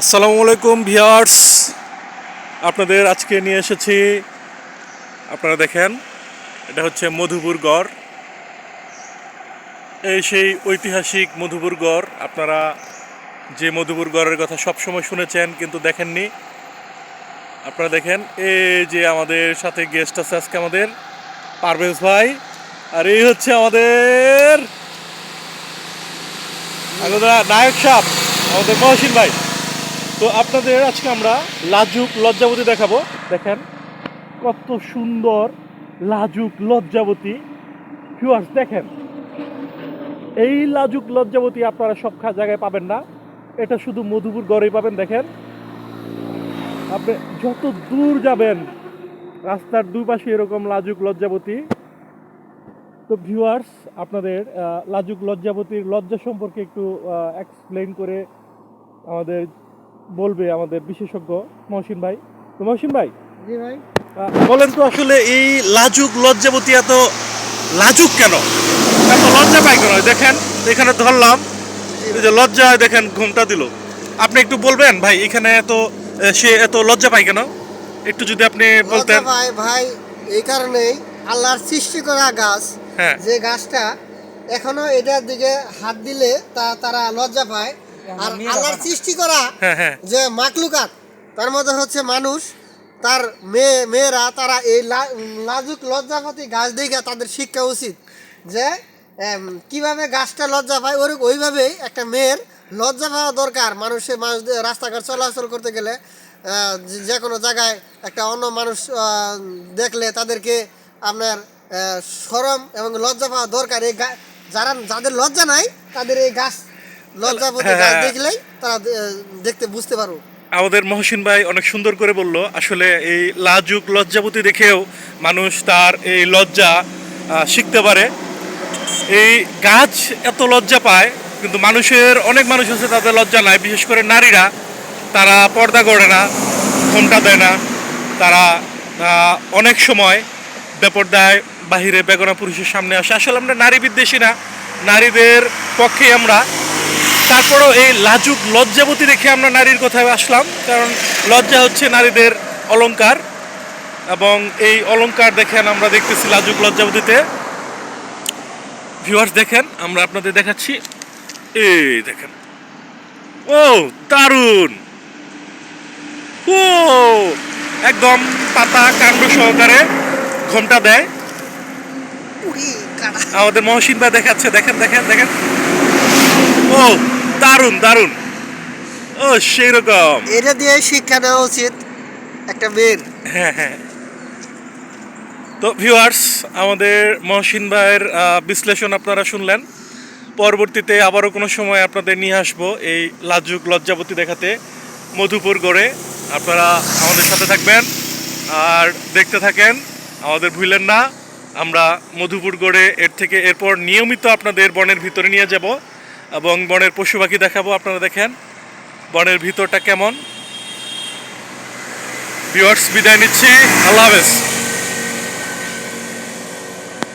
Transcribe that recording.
আসসালামু আলাইকুম ভিয়ার্স আপনাদের আজকে নিয়ে এসেছি, আপনারা দেখেন, এটা হচ্ছে মধুপুর গড়। এই সেই ঐতিহাসিক মধুপুর গড়, আপনারা যে মধুপুর গড়ের কথা সবসময় শুনেছেন, কিন্তু দেখেননি। আপনারা দেখেন, এই যে আমাদের সাথে গেস্ট আছে আজকে আমাদের পারভেজ ভাই, আর এই হচ্ছে আমাদের নায়ক সাহ, আমাদের মহসিন ভাই। তো আপনাদের আজকে আমরা লাজুক লজ্জাবতী দেখাবো। দেখেন, কত সুন্দর লাজুক লজ্জাবতী ভিউয়ার্স দেখেন। এই লাজুক লজ্জাবতী আপনারা সব জায়গায় পাবেন না। এটা শুধু মধুপুর গড়েই পাবেন, দেখেন। আপনি যত দূর যাবেন, রাস্তার দুই পাশে এরকম লাজুক লজ্জাবতী। তো ভিউয়ার্স আপনাদের লাজুক লজ্জাবতীর লজ্জা সম্পর্কে একটু এক্সপ্লেন করে আমাদের বলবে আমাদের বিশেষজ্ঞ মহসিন ভাই। তো মহসিন ভাই জি ভাই। বলেন তো আসলে এই লাজুক লজ্জাবতী এত লাজুক কেন? এত লজ্জা পাই কেন? দেখেন এখানে ধরলাম এই যে লজ্জায় দেখেন ঘুমটা দিল। আপনি একটু বলবেন ভাই এখানে এত সে এত লজ্জা পায় কেন? একটু যদি আপনি বলতেন। লজ্জা ভাই ভাই এই কারণেই আল্লাহর সৃষ্টি করা গাছ হ্যাঁ। যে গাছটা এখনও এটার দিকে হাত দিলে তা তারা লজ্জা পায়। আর আল্লাহর সৃষ্টি করা হ্যাঁ হ্যাঁ। যে মাকলুকাত তার মধ্যে হচ্ছে মানুষ তার মেয়ে মেয়েরা তারা এই লা- লাজুক লজ্জাপতি গাছ দেখে তাদের শিক্ষা উচিত যে কীভাবে গাছটা লজ্জা পায় ওই ওইভাবেই একটা মেয়ের লজ্জা পাওয়া দরকার। মানুষের মানুষ রাস্তাঘাট চলাচল করতে গেলে যে- কোনো জায়গায় একটা অন্য মানুষ দেখলে তাদেরকে আপনার শরম এবং লজ্জা পাওয়া দরকার। এই গা- যারা যাদের লজ্জা নাই তাদের এই গাছ লজ্জাপতি গাছ হ্যাঁ। দেখলেই তারা দেখতে বুঝতে পারব আমাদের মহসিন ভাই অনেক সুন্দর করে বলল আসলে এই লাজুক লজ্জাবতী দেখেও মানুষ তার এই লজ্জা শিখতে পারে। এই গাছ এত লজ্জা পায় কিন্তু মানুষের অনেক মানুষ আছে তাদের লজ্জা নাই বিশেষ করে নারীরা। তারা পর্দা করে না ঘোমটা দেয় না। তারা অনেক সময় বেপর্দায় বাহিরে বেগনা পুরুষের সামনে আসে। আসলে আমরা নারী বিদ্বেষী না নারীদের পক্ষে আমরা তারপরও এই লাজুক লজ্জাবতী দেখে আমরা নারীর কথায় আসলাম কারণ লজ্জা হচ্ছে নারীদের অলঙ্কার এবং এই অলংকার দেখেন আমরা দেখতেছি লাজুক লজ্জাবতীতে। ভিউয়ার্স দেখেন আমরা আপনাদের দেখাচ্ছি। এই দেখেন। ও দারুণ! ও একদম পাতা কাণ্ড সহকারে ঘণ্টা দেয়। আমাদের মহসিন ভাই দেখাচ্ছে দেখেন দেখেন দেখেন। ও দারুণ দারুণ। ও সেই রকম এটা দিয়ে শিক্ষা নেওয়া উচিত একটা মেয়ের। হ্যাঁ হ্যাঁ। তো ভিউয়ার্স আমাদের মহসিন ভাইয়ের বিশ্লেষণ আপনারা শুনলেন। পরবর্তীতে আবারও কোনো সময় আপনাদের নিয়ে আসব এই লাজুক লজ্জাবতী দেখাতে মধুপুর গড়ে। আপনারা আমাদের সাথে থাকবেন আর দেখতে থাকেন আমাদের ভুলেন না আমরা মধুপুর গড়ে এর থেকে এরপর নিয়মিত আপনাদের বনের ভিতরে নিয়ে যাব। এবং বনের পশু পাখি দেখাবো, আপনারা দেখেন। বনের ভিতরটা কেমন। বিয়ার্স বিদায় নিচ্ছি। আল্লাহ হাফেজ।